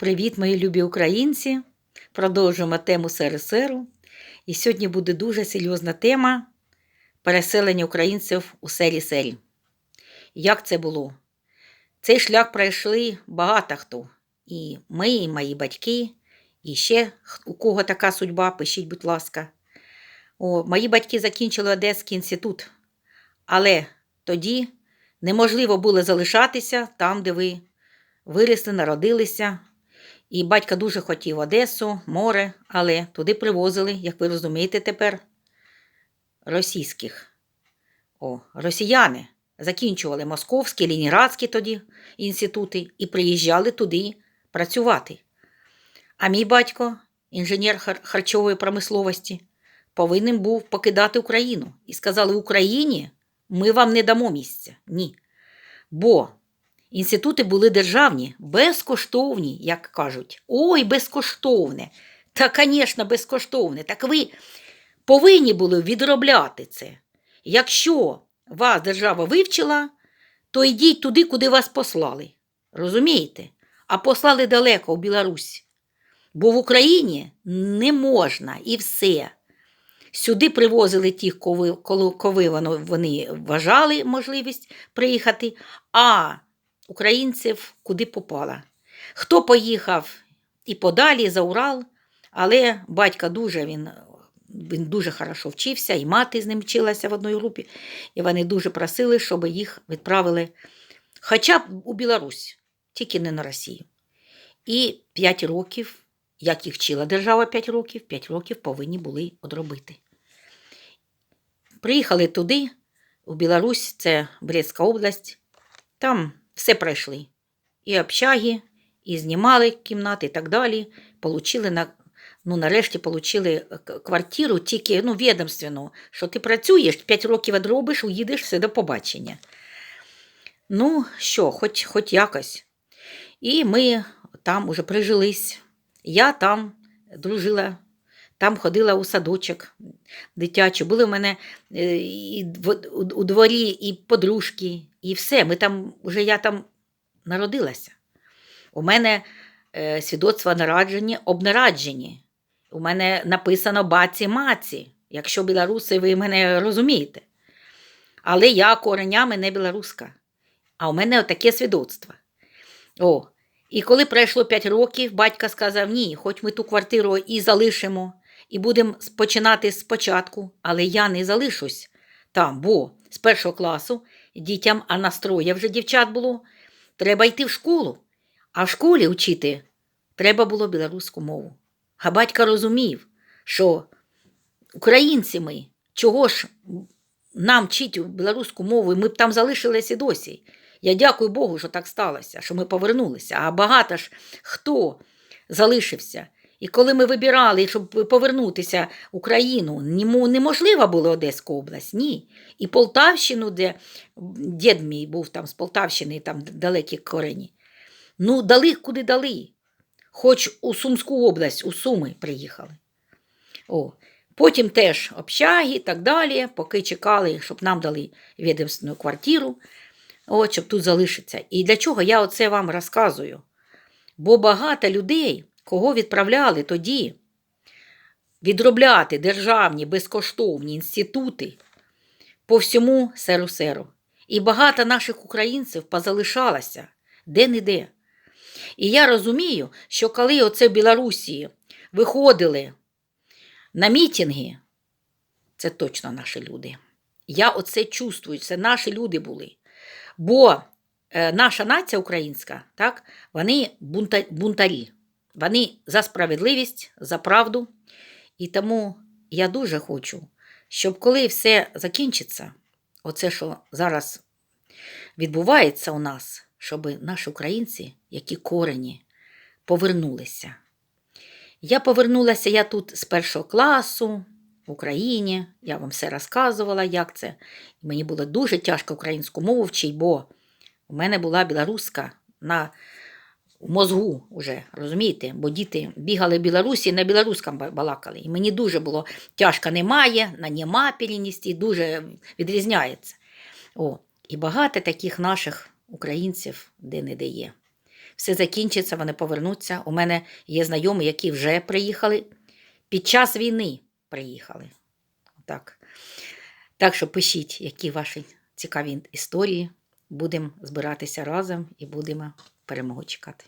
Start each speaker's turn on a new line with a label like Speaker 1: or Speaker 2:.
Speaker 1: Привіт, мої любі українці! Продовжуємо тему СРСРу. І сьогодні буде дуже серйозна тема переселення українців у селі Сері. Як це було? Цей шлях пройшли багато хто. І ми, і мої батьки, і ще у кого така судьба, пишіть, будь ласка. О, мої батьки закінчили Одеський інститут, але тоді неможливо було залишатися там, де ви виросли, народилися. І батько дуже хотів Одесу, море, але туди привозили, як ви розумієте тепер, російських. О, росіяни закінчували московські, лініградські тоді інститути і приїжджали туди працювати. А мій батько, інженер харчової промисловості, повинен був покидати Україну. І сказали: Україні ми вам не дамо місця. Ні. Бо Інститути були державні, безкоштовні, як кажуть. Ой, безкоштовне. Та, звісно, безкоштовне. Так ви повинні були відробляти це. Якщо вас держава вивчила, то йдіть туди, куди вас послали. Розумієте? А послали далеко в Білорусь. Бо в Україні не можна і все. Сюди привозили тих, коли вони вважали можливість приїхати, а українців куди попала. Хто поїхав і подалі за Урал, але батька дуже він, він дуже хорошо вчився, і мати з ним вчилася в одній групі, і вони дуже просили, щоб їх відправили хоча б у Білорусь, тільки не на Росію. І 5 років, як їх вчила держава 5 років, 5 років повинні були одробити. Приїхали туди, у Білорусь, це Брестська область, там все пройшли. І общаги, і знімали кімнати, і так далі. Получили на, ну, нарешті получили квартиру, тільки ну, відомственну, що ти працюєш, 5 років одробиш, уїдеш, все до побачення. Ну, що, хоч, хоч якось. І ми там уже прижились. Я там дружила, там ходила у садочок дитячий. Були в мене е, і у дворі і подружки, і все. Ми там, вже я там народилася. У мене е, свідоцтва народжені, обнараджені. У мене написано баці-маці, якщо білоруси, ви мене розумієте. Але я коренями не білоруска. А у мене таке свідоцтво. О, і коли пройшло 5 років, батько сказав: ні, хоч ми ту квартиру і залишимо, і будемо починати спочатку, але я не залишусь там, бо з першого класу дітям, а настроє вже дівчат було, треба йти в школу. А в школі вчити треба було білоруську мову. А батько розумів, що українці ми, чого ж нам вчить білоруську мову, і ми б там залишилися досі. Я дякую Богу, що так сталося, що ми повернулися. А багато ж хто залишився. І коли ми вибирали, щоб повернутися в Україну, неможливо було Одеська область, ні. І Полтавщину, де дід мій був там з Полтавщини, там далекі корені. Ну, дали куди дали. Хоч у Сумську область, у Суми приїхали. О. Потім теж общаги і так далі, поки чекали, щоб нам дали відомственну квартиру, от, щоб тут залишитися. І для чого я оце вам розказую? Бо багато людей, кого відправляли тоді відробляти державні безкоштовні інститути по всьому серу-серу. І багато наших українців позалишалося де-не-де. І я розумію, що коли оце в Білорусі виходили на мітинги, це точно наші люди. Я оце чувствую, це наші люди були. Бо е, наша нація українська, так, вони бунта, бунтарі. Вони за справедливість, за правду. І тому я дуже хочу, щоб коли все закінчиться, оце, що зараз відбувається у нас, щоб наші українці, які корені, повернулися. Я повернулася я тут з першого класу в Україні. Я вам все розказувала, як це. І мені було дуже тяжко українську мову вчити, бо у мене була білоруська на в мозгу вже, розумієте? Бо діти бігали в Білорусі, на білоруському балакали. І мені дуже було тяжко немає, на нема перенести, дуже відрізняється. О, і багато таких наших українців де не де є. все закінчиться, вони повернуться. У мене є знайомі, які вже приїхали. Під час війни приїхали. Так. так що пишіть, які ваші цікаві історії. Будемо збиратися разом і будемо перемогу чекати.